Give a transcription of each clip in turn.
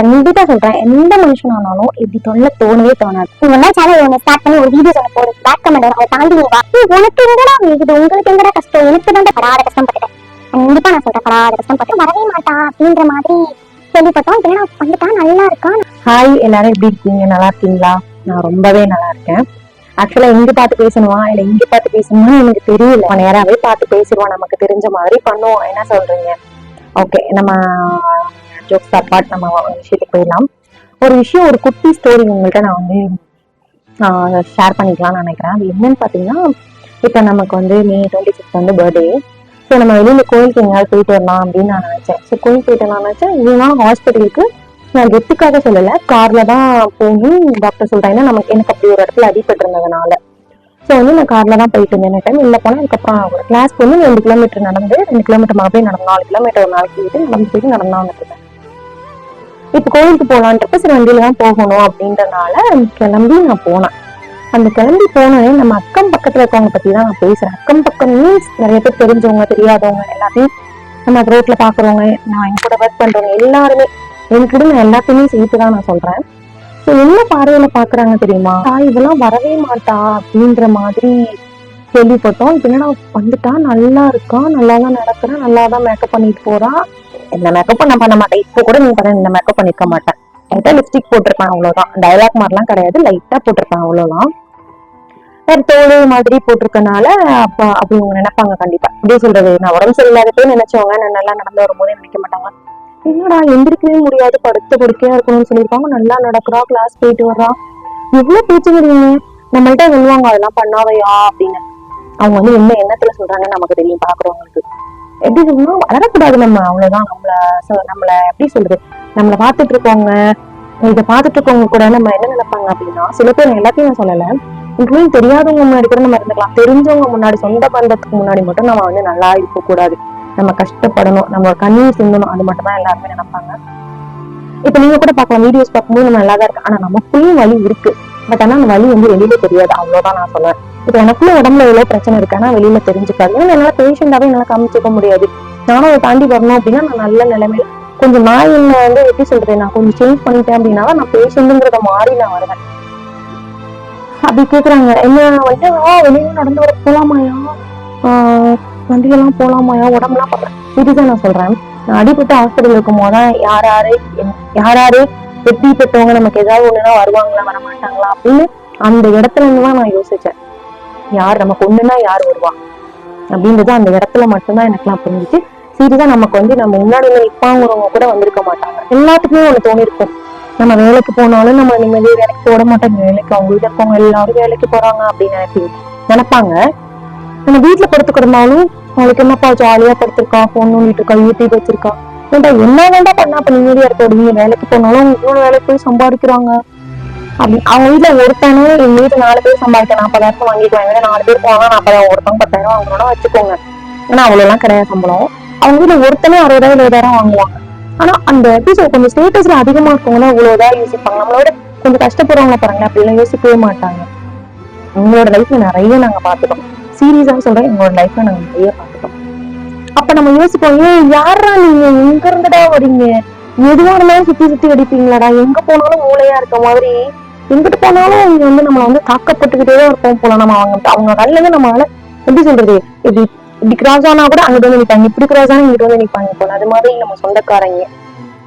கண்டிப்பா சொல்றேன். எந்த மனுஷனானாலும் இப்படி தொல்ல தோணவே தோணாது. நீங்க என்ன சேனல் ஒண்ணு ஸ்டார்ட் பண்ணி ஒரு வீடியோ சொல்ல போறது பேக் கமெண்ட் வரும் அதை தாண்டி நீ வா. உனக்கு எங்கடா இது உங்களுக்கு எங்கடா கஷ்டம்? எனக்கு தான் படாத கஷ்டப்பட்டுட்டேன் கண்டிப்பா நான் சொல்றேன் படாத கஷ்டப்பட்டு வரவே மாட்டா அப்படின்ற மாதிரி கேள்விப்பட்டோம். இப்ப வந்துட்டா நல்லா இருக்கா? ஹாய் எல்லாரும் எப்படி இருக்கீங்க? நல்லா இருக்கீங்களா? நான் ரொம்பவே நல்லா இருக்கேன். ஆக்சுவலா இங்க பார்த்து பேசணுமா? இல்ல இங்க பார்த்து பேசணுமா எனக்கு தெரியல. நேராவே பார்த்து பேசிடுவான். நமக்கு தெரிஞ்ச மாதிரி பண்ணுவோம் என்ன சொல்றீங்க? ஓகே நம்ம ஜோக்ஸ் அப்பார்ட் நம்ம விஷயத்துக்கு போயிடலாம். ஒரு விஷயம் ஒரு குட்டி ஸ்டோரி உங்கள்கிட்ட நான் வந்து ஷேர் பண்ணிக்கலாம்னு நினைக்கிறேன். அது என்னன்னு பார்த்தீங்கன்னா இப்போ நமக்கு வந்து மே டுவெண்ட்டி சிக்ஸ் வந்து பர்த்டே ஸோ நம்ம வெளியில் கோயிலுக்கு எங்கேயாவது போயிட்டு வரலாம் அப்படின்னு நான் நினைச்சேன். ஸோ கோயில் போயிட்டு வரலாம்னு நினைச்சேன். இதுதான் ஹாஸ்பிட்டலுக்கு நான் கெத்துக்காக சொல்லலை. கார்ல தான் போகணும் டாக்டர் சொல்றாங்க நமக்கு எனக்கு அப்படி ஒரு இடத்துல அடிபட்டு இருந்ததுனால. ஸோ வந்து நான் கார்ல தான் போயிட்டு இருந்தேன். டைம் இல்லை போனால் அதுக்கப்புறம் ஒரு கிளாஸ் வந்து ரெண்டு கிலோமீட்டர் நடந்து ரெண்டு கிலோமீட்டர் மறுபடியும் நடந்து நாலு கிலோமீட்டர் ஒரு நாளைக்கு போயிட்டு நடந்து போயிட்டு நடந்து வந்துட்டு இருந்தேன். இப்போ கோயிலுக்கு போகலான்றப்ப சரி வண்டியில தான் போகணும் அப்படின்றனால கிளம்பி நான் போனேன். அந்த கிளம்பி போனோடனே நம்ம அக்கம் பக்கத்துல இருக்கவங்க பத்தி தான் நான் பேசுறேன். அக்கம் பக்கம் மீன்ஸ் நிறைய பேர் தெரிஞ்சவங்க தெரியாதவங்க எல்லாத்தையும் நம்ம ரோட்ல பாக்குறவங்க நான் என் கூட ஒர்க் பண்றவங்க எல்லாருமே என்கிட்ட நான் எல்லாத்தையுமே சேர்த்து தான் நான் சொல்றேன். ஸோ என்ன பார்வையில பாக்குறாங்க தெரியுமா? தாய் இதெல்லாம் வரவே மாட்டா அப்படின்ற மாதிரி கேள்விப்பட்டோம். இப்ப என்னடா வந்துட்டா? நல்லா இருக்கா? நல்லா தான் நடக்கிறா? நல்லா தான் மேக்கப் பண்ணிட்டு போறா? இந்த மேக்கப் நான் பண்ண மாட்டேன். இப்போ கூட நீ பண்ண இந்த மேக்கப் பண்ணிக்க மாட்டேன். லைட்டா லிப்ஸ்டிக் போட்டிருப்பேன் அவ்வளவுதான். டயலாக் மாதிரிலாம் கிடையாது. லைட்டா போட்டிருப்பேன் அவ்வளவுதான். வேற தோடு மாதிரி போட்டிருக்கனால அப்ப அப்படி இவங்க நினைப்பாங்க கண்டிப்பா. எப்படி சொல்றது? நான் உடம்பு சரியில்லாதப்பே நினைச்சவங்க நான் நல்லா நடந்து வரும்போதே நினைக்க மாட்டாங்க. என்னடா எந்திரிக்கவே முடியாது. படுத்த படுக்கையா இருக்கணும்னு சொல்லியிருப்பாங்க. நல்லா நடக்கிறா கிளாஸ் போயிட்டு வர்றா. இவ்வளவு பேச்சுக்கிறீங்க நம்மள்ட்ட சொல்லுவாங்க அதெல்லாம் பண்ணாவையா அப்படின்னு. அவங்க வந்து என்ன எண்ணத்துல சொல்றாங்கன்னு நமக்கு தெரியும் பாக்குறவங்களுக்கு. எப்படி சொல்லணும் வளரக்கூடாது நம்ம. அவ்வளவுதான். நம்மள நம்மள எப்படி சொல்றது? நம்மள பார்த்துட்டு இருக்கவங்க இதை பார்த்துட்டு இருக்கவங்க கூட நம்ம என்ன நினைப்பாங்க அப்படின்னா சில பேர் எல்லாத்தையும் நான் சொல்லல. இன்க்ளூடிங் தெரியாதவங்க முன்னாடி கூட நம்ம இருந்துக்கலாம். தெரிஞ்சவங்க முன்னாடி சொந்த பந்தத்துக்கு முன்னாடி மட்டும் நம்ம வந்து நல்லா இருக்க கூடாது நம்ம கஷ்டப்படணும். நம்ம கண்ணீர் சிந்தணும். அது மட்டும் தான் எல்லாருமே நினைப்பாங்க. இப்ப நீங்க கூட பாக்கலாம் வீடியோஸ் பார்க்கும்போது நம்ம நல்லா தான் இருக்கு. ஆனா நமக்குள்ளேயும் வலி இருக்கு. பட் ஆனா அந்த வலி வந்து வெளியில தெரியாது. அவ்வளவுதான் நான் சொல்லுவேன் இப்போ எனக்குள்ள உடம்புல எவ்வளவு பிரச்சனை இருக்கு. ஆனா வெளியில தெரிஞ்சுக்காது. ஏன்னா என்னால பேஷண்டாவே என்னால காமிச்சுக்க முடியாது. நானும் அதை தாண்டி வரணும் அப்படின்னா நான் நல்ல நிலைமையில கொஞ்சம் நான் என்ன வந்து எப்படி சொல்றது? நான் கொஞ்சம் சேஞ்ச் பண்ணிட்டேன் அப்படின்னா நான் பேஷண்ட்ங்கிறத மாறி நான் வருவேன். அப்படி கேக்குறாங்க. என்ன வந்து வெளியில நடந்து வர போலாமாயா? ஆஹ் வண்டியெல்லாம் போலாமாயா? உடம்புலாம் பார்க்கறேன் இதுதான் நான் சொல்றேன். நான் அடிபட்டு ஹாஸ்பிட்டல் இருக்கும் போது யார் யாரு யார் யாரு வெற்றி பெற்றவங்க நமக்கு ஏதாவது ஒண்ணுனா வருவாங்களா வர மாட்டாங்களா அப்படின்னு அந்த இடத்துல இருந்து தான் நான் யோசிச்சேன். யார் நமக்கு ஒண்ணுனா யார் வருவா? அப்படின்றது அந்த இடத்துல மட்டும்தான் எனக்குலாம் புரிஞ்சுச்சு. சீரியஸா நமக்கு வந்து நம்ம முன்னாடி நிற்பாங்கிறவங்க நிப்பாங்கிறவங்க கூட வந்திருக்க மாட்டாங்க. எல்லாத்துக்குமே ஒண்ணு தோணிருக்கும். நம்ம வேலைக்கு போனாலும் நம்ம நிம்மதியே வேலைக்கு போட மாட்டாங்க வேலைக்கு அவங்க வீட்டில் இருக்கவங்க எல்லாரும் வேலைக்கு போறாங்க அப்படின்னு நினைப்பி நினைப்பாங்க. நம்ம வீட்டுல படுத்து கிடந்தாலும் அவளுக்கு என்னப்பா ஜாலியா படுத்திருக்கா? போன் நோண்டிட்டு இருக்கா? யூடியூப் வச்சிருக்கா? ஏன்டா என்ன வேண்டாம் பண்ணா? அப்ப நிம்மதியா இருக்க நீங்க வேலைக்கு போனாலும் இவ்வளவு வேலைக்கு போய் சம்பாதிக்கிறாங்க. அவங்க வீட்டுல ஒருத்தனே எங்க வீட்டு நாலு பேர் சம்பாதிக்க நாற்பதாயிரம் வாங்கிக்குவாங்க. நாலு பேர் போனா நாற்பதாயிரம் ஒருத்தன் பத்தாயிரம் வாங்கணும்னா வச்சுக்கோங்க. ஏன்னா அவ்வளவு எல்லாம் கிடையாது சம்பளம். அவங்க வீட்டுல ஒருத்தனே அறுபதாயிரம் எழுபதாயிரம் வாங்குவாங்க. ஆனா அந்த எப்படி சொல்ல கொஞ்சம் ஸ்டேட்டஸ்ல அதிகமா இருக்கவங்க அவ்வளவுதான் யோசிப்பாங்க. நம்மளோட கொஞ்சம் கஷ்டப்படுறவங்க பாருங்க அப்படிலாம் யோசிக்கவே மாட்டாங்க. உங்களோட லைஃப்ல நிறைய நாங்க பாத்துட்டோம் சீரியஸா சொல்றேன் எங்களோட லைஃப்ல நாங்க நிறைய பாத்துட்டோம் அப்ப நம்ம யோசிப்போம் ஏன் யாரா நீங்க? எங்க இருந்துடா வரீங்க? எதுவா இருந்தாலும் சுத்தி சுத்தி வெடிப்பீங்களாடா? எங்க போனாலும் மூளையா இருக்க மாதிரி. எங்கிட்டு போனாலும் இங்க வந்து நம்மள வந்து தாக்கப்பட்டுக்கிட்டே தான் இருப்போம் போல. நம்ம அவங்க அவங்க நல்லது நம்மளால எப்படி சொல்றது? இப்படி இப்படி கிராஸ் ஆனா கூட அங்கிட்டு வந்து நிப்பாங்க. இப்படி கிராஸ் ஆனா இங்கிட்டு வந்து நிப்பாங்க போல. அது மாதிரி நம்ம சொந்தக்காரங்க.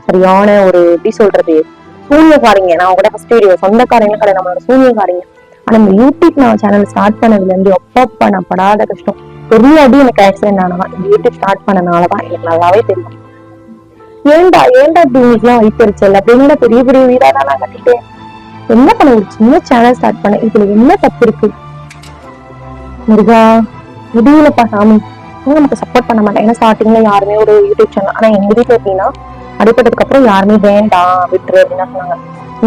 சரியான ஒரு எப்படி சொல்றது? சூன்யக்காரங்க. நான் கூட ஃபர்ஸ்ட் வீடியோ சொந்தக்காரங்க கடை நம்மளோட சூன்யக்காரங்க. ஆனா இந்த யூடியூப் நான் சேனல் ஸ்டார்ட் பண்ணதுல இருந்து அப்பப்ப நான் படாத கஷ்டம். பெரிய அடி எனக்கு ஆக்சிடென்ட் ஆனதான் யூடியூப் ஸ்டார்ட் பண்ணனாலதான் எனக்கு நல்லாவே தெரியும். ஏன்டா ஏன்டா இப்படி உங்களுக்குலாம் வைத்தறிச்சல் அப்படின்னு பெரிய பெரிய வீடா தான் நான் கட்டிட்டேன். என்ன பண்ண ஒரு சின்ன சேனல் ஸ்டார்ட் பண்ணேன் இதுல என்ன தப்பு இருக்கு? முருகா முடியலப்பா சாமி. அவங்க நமக்கு சப்போர்ட் பண்ண மாட்டேன். ஏன்னா ஸ்டார்டிங்ல யாருமே ஒரு யூடியூப் சேனல் ஆனா எங்க வீட்டுல எப்படின்னா அடிப்பட்டதுக்கு அப்புறம் யாருமே வேண்டாம் விட்டுரு அப்படின்னு சொன்னாங்க.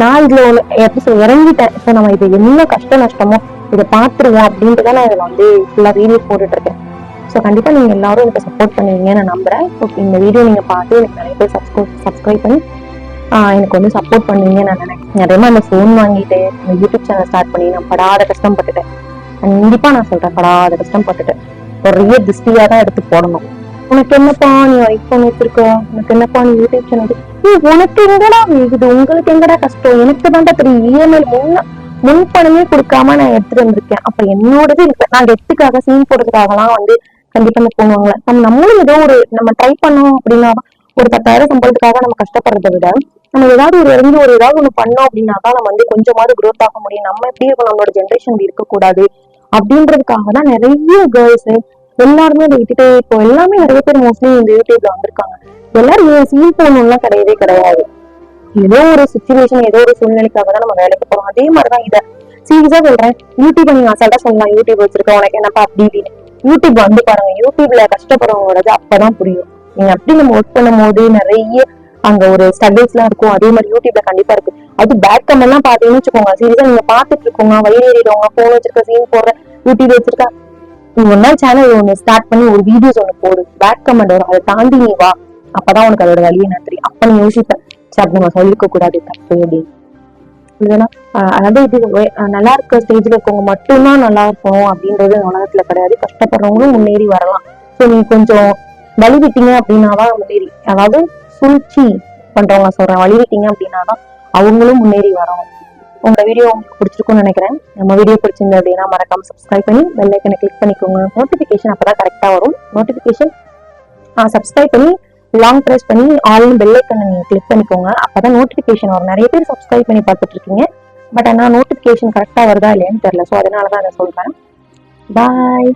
நான் இதுல ஒண்ணு எப்படி சொல்ல இறங்கிட்டேன். ஸோ நம்ம இது என்ன கஷ்ட நஷ்டமோ இதை பாத்துருவோம் அப்படின்ட்டு தான் நான் இதுல வந்து ஃபுல்லா வீடியோ போட்டுட்டு இருக்கேன். ஸோ கண்டிப்பா நீங்க எல்லாரும் எனக்கு சப்போர்ட் பண்ணுவீங்கன்னு நான் நம்புறேன். ஸோ இந்த வீடியோ நீங்க பார்த்து எனக்கு நிறைய பேர் சப்ஸ்கிரைப் சப்ஸ்கிரைப் பண்ணி ஆஹ் எனக்கு வந்து சப்போர்ட் பண்ணுவீங்கன்னு நான் நினைக்கிறேன். நிறையமா அந்த ஃபோன் வாங்கிட்டு இந்த யூடியூப் சேனல் ஸ்டார்ட் பண்ணி நான் படாத கஷ்டம் பட்டுட்டேன். கண்டிப்பா நான் சொல்றேன் படாத கஷ்டம் பட்டுட்டேன். நிறைய திருஷ்டியா தான் எடுத்து போடணும். உனக்கு என்னப்பா நீ ஐஃபோன் வச்சிருக்க? உனக்கு என்னப்பா நீ யூடியூப் சேனல் உனக்கு எங்கடா இது உங்களுக்கு எங்கடா கஷ்டம்? எனக்கு தான்டா தெரியும். இஎம்ஐ முன்ன முன்பணமே கொடுக்காம நான் எடுத்துட்டு வந்திருக்கேன். அப்ப என்னோடது நான் கெத்துக்காக சீன் போடுறதுக்காகலாம் வந்து கண்டிப்பா நம்ம போவாங்க நம்ம நம்மளும் ஏதோ ஒரு நம்ம ட்ரை பண்ணோம் அப்படின்னா ஒரு பத்தாயிரம் சம்பளத்துக்காக நம்ம கஷ்டப்படுறதை விட நம்ம ஏதாவது ஒரு இறங்கி ஒரு ஏதாவது ஒண்ணு பண்ணோம் அப்படின்னா தான் நம்ம வந்து கொஞ்சமாவது குரோத் ஆக முடியும். நம்ம எப்படி இருக்கணும் நம்மளோட ஜென்ரேஷன் இருக்கக்கூடாது அப்படின்றதுக்காக தான் நிறைய கேர்ள்ஸ் எல்லாருமே அதை விட்டுட்டு இப்போ எல்லாமே நிறைய பேர் மோஸ்ட்லி இந்த யூடியூப்ல வந்திருக்காங்க. எல்லாரும் ஏன் போகணும்லாம் கிடையவே கிடையாது? ஏதோ ஒரு சுச்சுவேஷன் ஏதோ ஒரு சூழ்நிலைக்காக தான் நம்ம வேலைக்கு போறோம். அதே மாதிரிதான் இதை. சீரியஸா சொல்றேன். யூடியூப் நீங்க அசால்ட்டா சொல்லலாம். யூடியூப் வச்சிருக்கோம் உனக்கு என்னப்பா அப்படி இப்படின்னு. யூடியூப் வந்து பாருங்க. யூடியூப்ல கஷ்டப்படுறவங்களோட அப்பதான் புரியும். நீங்க அப்படி நம்ம ஒர்க் பண்ணும் போது நிறைய அங்க ஒரு ஸ்ட்ரகிள்ஸ் எல்லாம் இருக்கும். அதே மாதிரி யூடியூப்ல கண்டிப்பா இருக்கு. அது பேக் கமெண்ட் எல்லாம் பாத்தீங்கன்னு வச்சுக்கோங்க. சீரியஸா நீங்க பாத்துட்டு இருக்கோங்க. வயிறு ஏறிடுவாங்க. போன் வச்சிருக்க சீன் போடுற யூடியூப் வச்சிருக்க. நீ ஒரு நாள் சேனல் ஒண்ணு ஸ்டார்ட் பண்ணி ஒரு வீடியோஸ் ஒண்ணு போடு. பேக் கமெண்ட் வரும். அதை தாண்டி நீ வா. அப்பதான் உனக்கு அதோட வழியே என்ன தெரியும். அப்ப நீ யோசிப்ப சரி நம்ம சொல்லிருக்க கூடாது தப்பு அப்படின்னு. அதாவது இது நல்லா இருக்க ஸ்டேஜ்ல இருக்கவங்க மட்டும்தான் நல்லா இருக்கணும் அப்படின்றது உலகத்துல கிடையாது. கஷ்டப்படுறவங்களும் முன்னேறி வரலாம். ஸோ நீ கொஞ்சம் வழி விட்டீங்க அப்படின்னாதான் முன்னேறி அதாவது சூழ்ச்சி பண்றவங்க சொல்றேன். வழி விட்டீங்க அப்படின்னாதான் அவங்களும் முன்னேறி வரணும். உங்க வீடியோ உங்களுக்கு பிடிச்சிருக்கும்னு நினைக்கிறேன். நம்ம வீடியோ பிடிச்சிருந்தது அப்படின்னா மறக்காம சப்ஸ்கிரைப் பண்ணி பெல் ஐக்கனை கிளிக் பண்ணிக்கோங்க. நோட்டிபிகேஷன் அப்பதான் கரெக்டா வரும். நோட்டிபிகேஷன் சப்ஸ்கிரைப் பண்ணி லாங் ப்ரெஸ் பண்ணி ஆல் பெல் ஐக்கனை நீங்க கிளிக் பண்ணிக்கோங்க. அப்பதான் நோட்டிபிகேஷன் வரும். நிறைய பேர் சப்ஸ்கிரைப் பண்ணி பார்த்துட்டு இருக்கீங்க பட் ஆனா நோட்டிபிகேஷன் கரெக்டா வருதா இல்லையான்னு தெரியல. ஸோ அதனால தான் அதை சொல்கிறேன் பாய்